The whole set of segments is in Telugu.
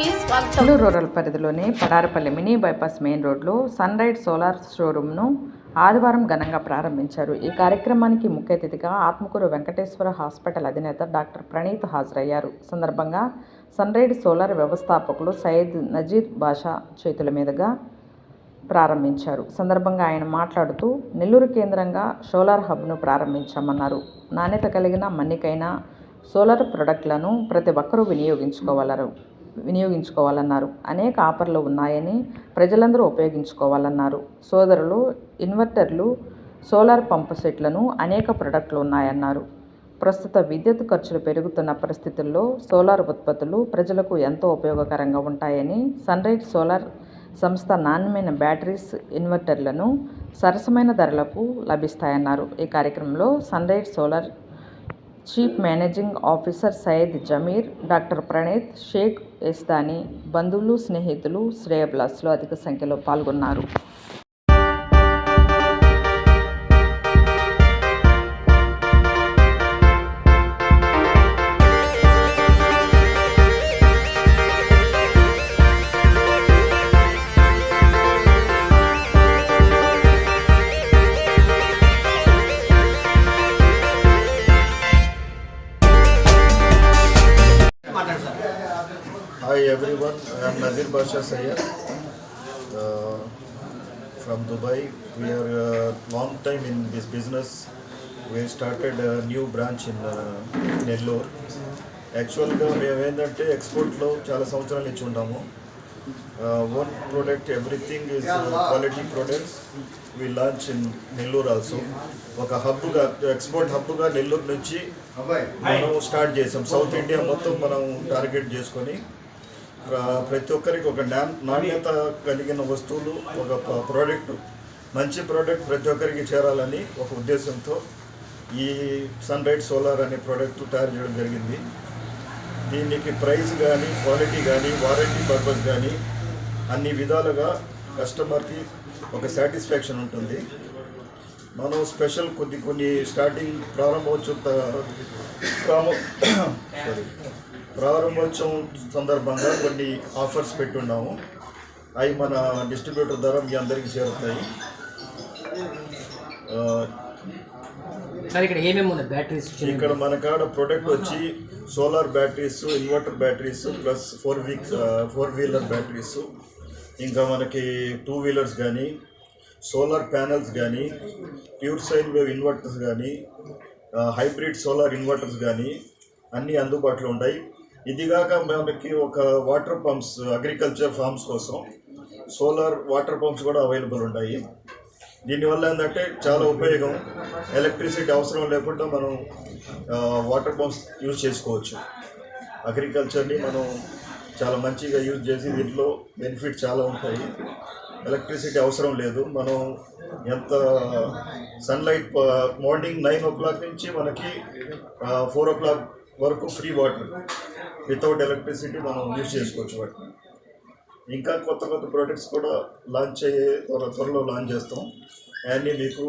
నెల్లూరు రూరల్ పరిధిలోని పడారపల్లి మినీ బైపాస్ మెయిన్ రోడ్లో సన్ రైడ్ సోలార్ షోరూమ్ను ఆదివారం ఘనంగా ప్రారంభించారు. ఈ కార్యక్రమానికి ముఖ్య అతిథిగా ఆత్మకూరు వెంకటేశ్వర హాస్పిటల్ అధినేత డాక్టర్ ప్రణీత్ హాజరయ్యారు. సందర్భంగా సన్ రైడ్ సోలార్ వ్యవస్థాపకులు సయ్యద్ నజీర్ బాషా చేతుల మీదుగా ప్రారంభించారు. సందర్భంగా ఆయన మాట్లాడుతూ నెల్లూరు కేంద్రంగా సోలార్ హబ్ను ప్రారంభించామన్నారు. నాణ్యత కలిగిన మన్నికైన సోలార్ ప్రొడక్ట్లను ప్రతి ఒక్కరూ వినియోగించుకోగలరు వినియోగించుకోవాలన్నారు. అనేక ఆఫర్లు ఉన్నాయని ప్రజలందరూ ఉపయోగించుకోవాలన్నారు. సోదరులు ఇన్వర్టర్లు సోలార్ పంప్ సెట్లను అనేక ప్రొడక్ట్లు ఉన్నాయన్నారు. ప్రస్తుత విద్యుత్ ఖర్చులు పెరుగుతున్న పరిస్థితుల్లో సోలార్ ఉత్పత్తులు ప్రజలకు ఎంతో ఉపయోగకరంగా ఉంటాయని సన్రైజ్ సోలార్ సంస్థ నాణ్యమైన బ్యాటరీస్ ఇన్వర్టర్లను సరసమైన ధరలకు లభిస్తాయన్నారు. ఈ కార్యక్రమంలో sunrise solar chief managing officer Syed Jameer doctor Praneeth Shaik ఎస్తాని బంధువులు స్నేహితులు శ్రేయబ్లాస్లో అధిక సంఖ్యలో పాల్గొన్నారు. Everyone, I am Nazir Basha Sayyed uh, from Dubai. We are uh, long time in this business. We started a new branch in uh, Nellore. యాక్చువల్గా మేము ఏంటంటే ఎక్స్పోర్ట్లో చాలా సంవత్సరాల నుంచి ఉంటాము own product everything is quality products we launch in Nellore also ఒక హబ్గా ఎక్స్పోర్ట్ హబ్గా నెల్లూరు నుంచి మనం స్టార్ట్ చేసాం సౌత్ ఇండియా మొత్తం మనం టార్గెట్ చేసుకొని ప్రతి ఒక్కరికి ఒక నాణ్యత కలిగిన వస్తువులు ఒక ప్రోడక్ట్ మంచి ప్రోడక్ట్ ప్రతి ఒక్కరికి చేరాలని ఒక ఉద్దేశంతో ఈ సన్ రైట్ సోలార్ అనే ప్రోడక్ట్ తయారు చేయడం జరిగింది. దీనికి ప్రైస్ కానీ క్వాలిటీ కానీ వారంటీ పర్పస్ కానీ అన్ని విధాలుగా కస్టమర్కి ఒక సాటిస్ఫాక్షన్ ఉంటుంది. మనం స్పెషల్ కొద్ది కొన్ని స్టార్టింగ్ ప్రారంభోత్సవం త- ప్రారంభ సారీ. ప్రారంభోత్సవం సందర్భంగా కొన్ని ఆఫర్స్ పెట్టున్నాము. అవి మన డిస్ట్రిబ్యూటర్ ద్వారా మీ అందరికీ చేరుతాయి. ఇక్కడ ఏమేమి ఉన్నాయి? బ్యాటరీస్ ఇక్కడ మన కాడ ప్రొడక్ట్ వచ్చి solar batteries inverter batteries plus four week four wheeler batteries ఇంకా మనకి టూ వీలర్స్ కానీ సోలార్ ప్యానల్స్ కానీ ప్యూర్ సైన్ వేవ్ ఇన్వర్టర్స్ కానీ హైబ్రిడ్ సోలార్ ఇన్వర్టర్స్ కానీ అన్నీ అందుబాటులో ఉంటాయి. ఇదిగాక మనకి ఒక వాటర్ పంప్స్ అగ్రికల్చర్ ఫార్మ్స్ కోసం సోలార్ వాటర్ పంప్స్ కూడా అవైలబుల్ ఉంటాయి. దీనివల్ల ఏంటంటే చాలా ఉపయోగం. ఎలక్ట్రిసిటీ అవసరం లేకుండా మనం వాటర్ పంప్స్ యూజ్ చేసుకోవచ్చు. అగ్రికల్చర్ని మనం చాలా మంచిగా యూజ్ చేసి దీంట్లో బెనిఫిట్ చాలా ఉంటాయి. ఎలక్ట్రిసిటీ అవసరం లేదు. మనం ఎంత sunlight morning nine o'clock నుంచి మనకి ఫోర్ ఓ క్లాక్ వరకు ఫ్రీ వాటర్. వితౌట్ ఎలక్ట్రిసిటీ మనం యూజ్ చేసుకోవచ్చు వాటిని. ఇంకా కొత్త కొత్త ప్రోడక్ట్స్ కూడా లాంచ్ అయ్యే త్వర త్వరలో లాంచ్ చేస్తాం. అన్నీ మీకు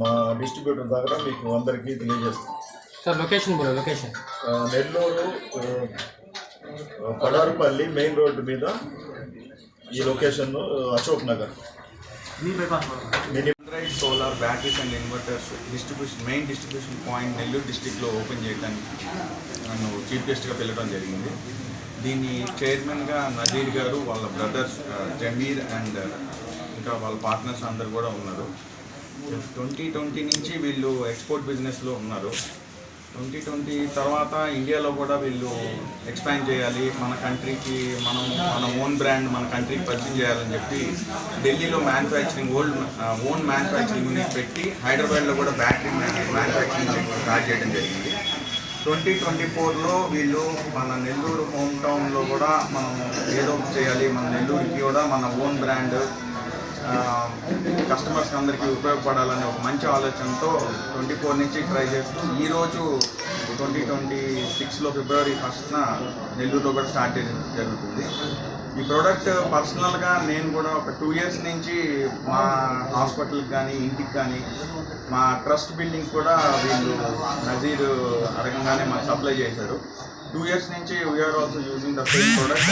మా డిస్ట్రిబ్యూటర్ దగ్గర మీకు అందరికీ తెలియజేస్తాం. సార్ లొకేషన్ బోలో location Nellore Padarupalli main road మీద ఈ location Ashok Nagar. Mini ride solar batteries and inverters distribution main distribution point Nellore డిస్టిక్లో ఓపెన్ చేయడానికి నన్ను చీఫ్ గెస్ట్గా పిలవడం జరిగింది. దీని చైర్మన్గా నజీర్ గారు వాళ్ళ బ్రదర్స్ జమీర్ అండ్ ఇంకా వాళ్ళ పార్ట్నర్స్ అందరు కూడా ఉన్నారు. ట్వంటీ ట్వంటీ నుంచి వీళ్ళు ఎక్స్పోర్ట్ బిజినెస్లో ఉన్నారు. ట్వంటీ ట్వంటీ తర్వాత ఇండియాలో కూడా వీళ్ళు ఎక్స్పాండ్ చేయాలి. మన కంట్రీకి మనం మన ఓన్ బ్రాండ్ మన కంట్రీకి పరిచయం చేయాలని చెప్పి ఢిల్లీలో manufacturing old own manufacturing unit పెట్టి హైదరాబాద్లో కూడా బ్యాటరీ మ్యానుఫ్యాక్చరింగ్ స్టార్ట్ చేయడం జరిగింది. ట్వంటీ ట్వంటీ ఫోర్లో వీళ్ళు మన నెల్లూరు హోమ్ టౌన్లో కూడా మనం ఏదో ఒకటి చేయాలి. మన నెల్లూరుకి కూడా మన ఓన్ బ్రాండ్ కస్టమర్స్ అందరికీ ఉపయోగపడాలనే ఒక మంచి ఆలోచనతో ట్వంటీ ఫోర్ నుంచి ట్రై చేస్తూ ఈరోజు ట్వంటీ ట్వంటీ సిక్స్లో ఫిబ్రవరి ఫస్ట్న నెల్లూరులో కూడా స్టార్ట్ జరుగుతుంది. ఈ ప్రోడక్ట్ పర్సనల్గా నేను కూడా ఒక టూ ఇయర్స్ నుంచి మా హాస్పిటల్కి కానీ ఇంటికి కానీ మా ట్రస్ట్ బిల్డింగ్ కూడా వీళ్ళు నజీర్ అడగంగానే మాకు సప్లై చేశారు. టూ ఇయర్స్ నుంచి we're also using the same product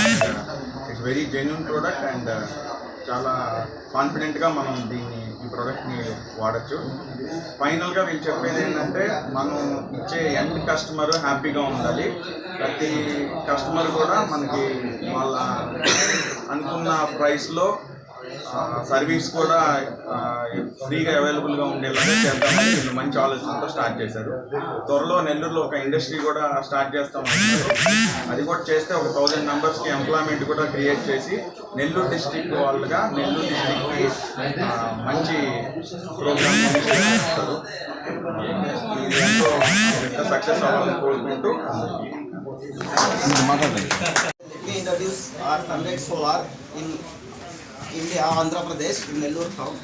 it's very genuine product and చాలా కాన్ఫిడెంట్గా మనం దీన్ని ఈ ప్రోడక్ట్ని వాడచ్చు. ఫైనల్గా వీళ్ళు చెప్పేది ఏంటంటే మనం ఇచ్చే ఎండ్ కస్టమర్ హ్యాపీగా ఉండాలి. ప్రతి కస్టమర్ కూడా మనకి వాళ్ళ అనుకున్న ప్రైస్లో సర్వీస్ కూడా ఫ్రీగా అవైలబుల్గా ఉండేలాగా చేద్దామని వీళ్ళు మంచి ఆలోచనతో స్టార్ట్ చేశారు. త్వరలో నెల్లూరులో ఒక ఇండస్ట్రీ కూడా స్టార్ట్ చేస్తామన్నారు అది కూడా చేస్తే ఒక థౌజండ్ మెంబర్స్కి ఎంప్లాయ్మెంట్ కూడా క్రియేట్ చేసి నెల్లూరు డిస్ట్రిక్ట్ వాళ్ళుగా నెల్లూరు డిస్ట్రిక్ట్కి మంచి ప్రోగ్రామ్ సక్సెస్ అవ్వాలని కోరుకుంటూ We introduce our sunlight solar in India, Andhra Pradesh, in Nellore town.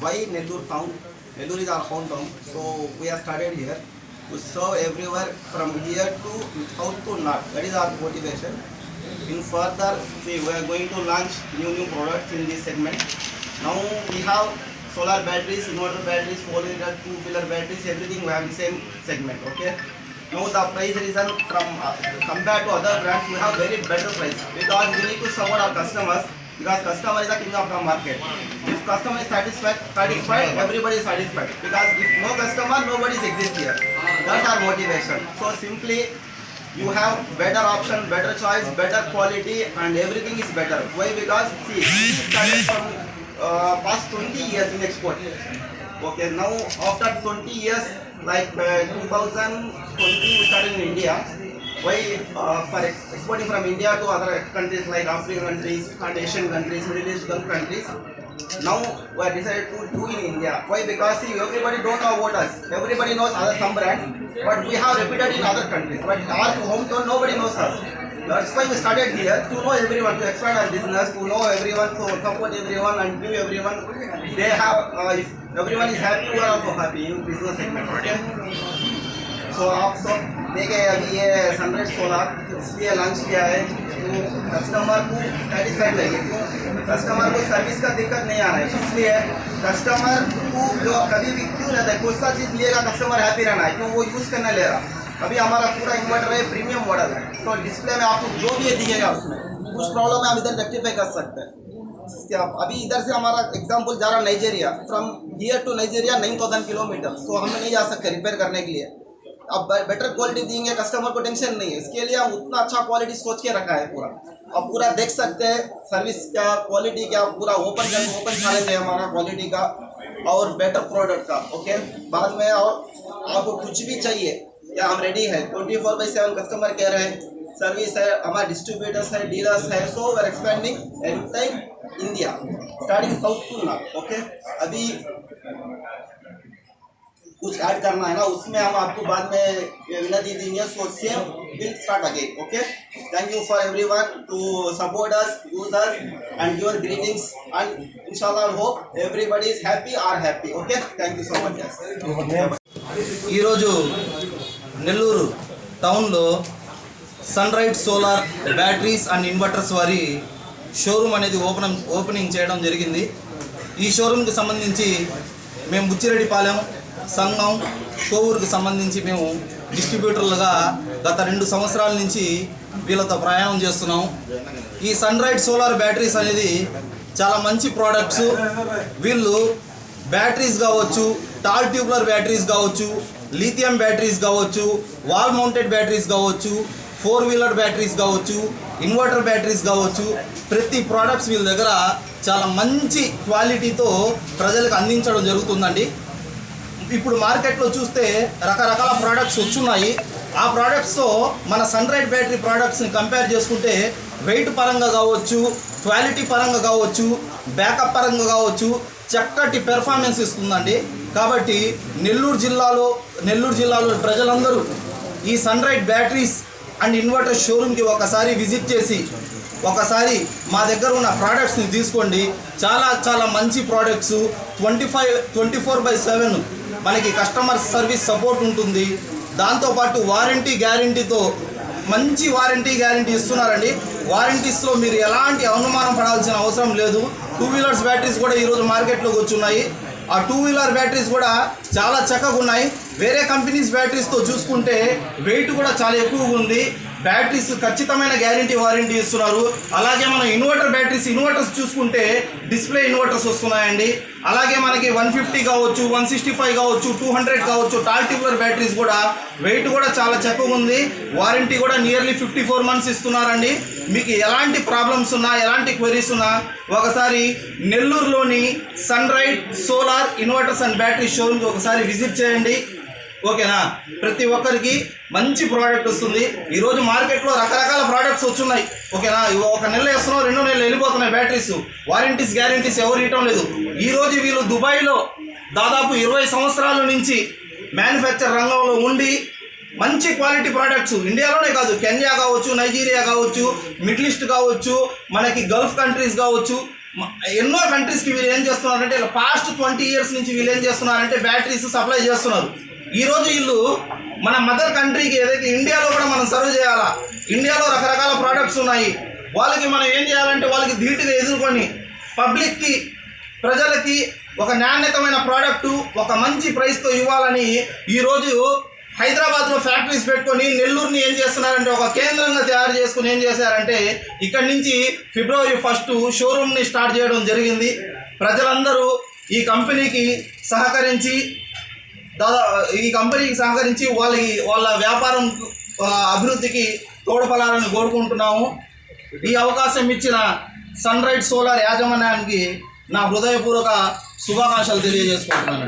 Why Nellore town? Nellore is our hometown, so we have started here to serve everywhere from here to south to north. That is our motivation. In further, we are going to launch new new products in this segment. Now we have solar batteries, inverter batteries, four wheeler, two wheeler batteries, everything we have in same segment. Okay. Now the price reason from uh, compared to other brands, we have very better price because we need to serve our customers because customer is the king of the market. If customer is satisfied, satisfied, everybody is satisfied because if no customer, nobody is exist here. That's our motivation. So simply you have better option, better choice, better quality, and everything is better. Why? Because see, we started from uh, past 20 years in export. Okay, now after 20 years, like uh, 2020, we started in India. Why? Uh, for exporting from India to other countries like African countries Asian countries, Middle Eastern countries. Now we have decided to do in India. Why? Because see, everybody don't know about us. Everybody knows other some brands, but we have repeated in other countries. But our hometown, nobody knows us. That's why we started here to know everyone, to expand our business, to know everyone, to support everyone and give everyone. They have, uh, if everyone is happy, we are also happy in business segment. So आप सब देखे, अभी ये सनराइज सोलर इसलिए लॉन्च किया है तो कस्टमर को सेटिस्फाइड लगे क्यों कस्टमर को सर्विस का दिक्कत नहीं आ रहा है। इसलिए कस्टमर को जो कभी भी क्यों रहता है, कोई सा चीज़ लिएगा कस्टमर हैप्पी रहना है, क्यों वो यूज़ करने ले रहा अभी हमारा पूरा इन्वर्टर है प्रीमियम मॉडल है। तो डिस्प्ले में आपको जो भी दिखेगा उसमें, कुछ प्रॉब्लम है हम इधर रेक्टिफाई कर सकते हैं। क्या अभी इधर से हमारा एग्ज़ाम्पल जा रहा Nigeria from here to Nigeria nine thousand kilometre. So हम नहीं जा सकते रिपेयर करने के लिए। अब बेटर क्वालिटी देंगे कस्टमर को टेंशन नहीं है। इसके लिए हम उतना अच्छा क्वालिटी सोच के रखा है पूरा। अब पूरा देख सकते हैं सर्विस क्या क्वालिटी क्या पूरा ओपन कर ओपन चैलेंज है हमारा क्वालिटी का और बेटर प्रोडक्ट का ओके बाद में और आपको कुछ भी चाहिए, या हम रेडी है। Twenty four by seven customer care है सर्विस है, हमारे डिस्ट्रीब्यूटर्स है डीलर्स है so we're expanding time India starting south to okay अभी कुछ ऐड करना है ना उसमें हम आपको बाद में ये विनती देंगे so same will start again okay thank you for everyone to support us use us and your greetings and इंशाल्लाह hope everybody is happy are happy okay thank you so much ఈరోజు నెల్లూరు టౌన్లో sun right solar batteries and inverters వారి షోరూమ్ అనేది ఓపెన్ ఓపెనింగ్ చేయడం జరిగింది ఈ షోరూమ్కి సంబంధించి మేము బుచ్చిరెడ్డిపాలెం సంఘం కోవూరుకు సంబంధించి మేము డిస్ట్రిబ్యూటర్లుగా గత రెండు సంవత్సరాల నుంచి వీళ్ళతో ప్రయాణం చేస్తున్నాం. ఈ సన్ రైట్ సోలార్ బ్యాటరీస్ అనేది చాలా మంచి ప్రోడక్ట్స్. వీళ్ళు బ్యాటరీస్ కావచ్చు టాల్ ట్యూబ్లర్ బ్యాటరీస్ కావచ్చు లిథియం బ్యాటరీస్ కావచ్చు వాల్ మౌంటెడ్ బ్యాటరీస్ కావచ్చు ఫోర్ వీలర్ బ్యాటరీస్ కావచ్చు ఇన్వర్టర్ బ్యాటరీస్ కావచ్చు ప్రతి ప్రోడక్ట్స్ వీళ్ళ దగ్గర చాలా మంచి క్వాలిటీతో ప్రజలకు అందించడం జరుగుతుందండి. ఇప్పుడు మార్కెట్లో చూస్తే రకరకాల ప్రోడక్ట్స్ వచ్చున్నాయి. ఆ ప్రోడక్ట్స్తో మన సన్రైడ్ బ్యాటరీ ప్రోడక్ట్స్ని కంపేర్ చేసుకుంటే వెయిట్ పరంగా కావచ్చు క్వాలిటీ పరంగా కావచ్చు బ్యాకప్ పరంగా కావచ్చు చక్కటి పెర్ఫార్మెన్స్ ఇస్తుందండి. కాబట్టి నెల్లూరు జిల్లాలో నెల్లూరు జిల్లాలో ప్రజలందరూ ఈ సన్రైడ్ బ్యాటరీస్ అండ్ ఇన్వర్టర్ షోరూమ్కి ఒకసారి విజిట్ చేసి ఒకసారి మా దగ్గర ఉన్న ప్రోడక్ట్స్ని తీసుకోండి. చాలా చాలా మంచి products twenty five twenty four by seven మనకి కస్టమర్ సర్వీస్ సపోర్ట్ ఉంటుంది. దాంతోపాటు వారంటీ గ్యారంటీతో మంచి వారంటీ గ్యారంటీ ఇస్తున్నారండి. వారంటీస్లో మీరు ఎలాంటి అనుమానం పడాల్సిన అవసరం లేదు. టూ వీలర్స్ బ్యాటరీస్ కూడా ఈరోజు మార్కెట్లోకి వచ్చున్నాయి. ఆ టూ వీలర్ బ్యాటరీస్ కూడా చాలా చక్కగా ఉన్నాయి. వేరే కంపెనీస్ బ్యాటరీస్తో చూసుకుంటే వెయిట్ కూడా చాలా ఎక్కువగా ఉంది. బ్యాటరీస్ ఖచ్చితమైన గ్యారంటీ వారంటీ ఇస్తున్నారు. అలాగే మనం ఇన్వర్టర్ బ్యాటరీస్ ఇన్వర్టర్స్ చూసుకుంటే డిస్ప్లే ఇన్వర్టర్స్ వస్తున్నాయండి. అలాగే మనకి వన్ ఫిఫ్టీ కావచ్చు వన్ సిక్స్టీ ఫైవ్ కావచ్చు టూ హండ్రెడ్ కావచ్చు టాల్టిపులర్ బ్యాటరీస్ కూడా. వెయిట్ కూడా చాలా చక్కగా ఉంది. వారంటీ కూడా నియర్లీ ఫిఫ్టీ ఫోర్ మంత్స్ ఇస్తున్నారండి. మీకు ఎలాంటి ప్రాబ్లమ్స్ ఉన్నా ఎలాంటి క్వెరీస్ ఉన్నా ఒకసారి నెల్లూరులోని sun right solar inverters and battery షోరూమ్కి ఒకసారి విజిట్ చేయండి. ఓకేనా? ప్రతి ఒక్కరికి మంచి ప్రోడక్ట్ వస్తుంది. ఈరోజు మార్కెట్లో రకరకాల ప్రోడక్ట్స్ వచ్చున్నాయి. ఓకేనా? ఇవి ఒక నెల వేస్తున్నాం రెండు నెలలు వెళ్ళిపోతున్నాయి బ్యాటరీస్ వారంటీస్ గ్యారంటీస్ ఎవరు ఇవ్వటం లేదు. ఈరోజు వీళ్ళు దుబాయ్లో దాదాపు ఇరవై సంవత్సరాల నుంచి మ్యానుఫ్యాక్చర్ రంగంలో ఉండి మంచి క్వాలిటీ ప్రోడక్ట్స్ ఇండియాలోనే కాదు కెన్యా కావచ్చు నైజీరియా కావచ్చు మిడిల్ ఈస్ట్ కావచ్చు మనకి గల్ఫ్ కంట్రీస్ కావచ్చు. ఎన్నో కంట్రీస్కి వీళ్ళు ఏం చేస్తున్నారంటే పాస్ట్ ట్వంటీ ఇయర్స్ నుంచి వీళ్ళు ఏం చేస్తున్నారంటే బ్యాటరీస్ సప్లై చేస్తున్నారు. ఈరోజు వీళ్ళు మన మదర్ కంట్రీకి ఏదైతే ఇండియాలో కూడా మనం సర్వ్ చేయాలా? ఇండియాలో రకరకాల ప్రోడక్ట్స్ ఉన్నాయి. వాళ్ళకి మనం ఏం చేయాలంటే వాళ్ళకి ధీటుగా ఎదుర్కొని పబ్లిక్కి ప్రజలకి ఒక నాణ్యతమైన ప్రోడక్టు ఒక మంచి ప్రైస్తో ఇవ్వాలని ఈరోజు హైదరాబాద్లో ఫ్యాక్టరీస్ పెట్టుకొని నెల్లూరుని ఏం చేస్తున్నారంటే ఒక కేంద్రంగా తయారు చేసుకుని ఏం చేశారంటే ఇక్కడి నుంచి ఫిబ్రవరి ఫస్ట్ షోరూమ్ని స్టార్ట్ చేయడం జరిగింది. ప్రజలందరూ ఈ కంపెనీకి సహకరించి దాదా ఈ కంపెనీకి సహకరించి వాళ్ళ వాళ్ళ వ్యాపారం అభివృద్ధికి తోడ్పడాలని కోరుకుంటున్నాము. ఈ అవకాశం ఇచ్చిన సన్ రైట్ సోలార్ యాజమాన్యానికి నా హృదయపూర్వక శుభాకాంక్షలు తెలియజేసుకుంటున్నాను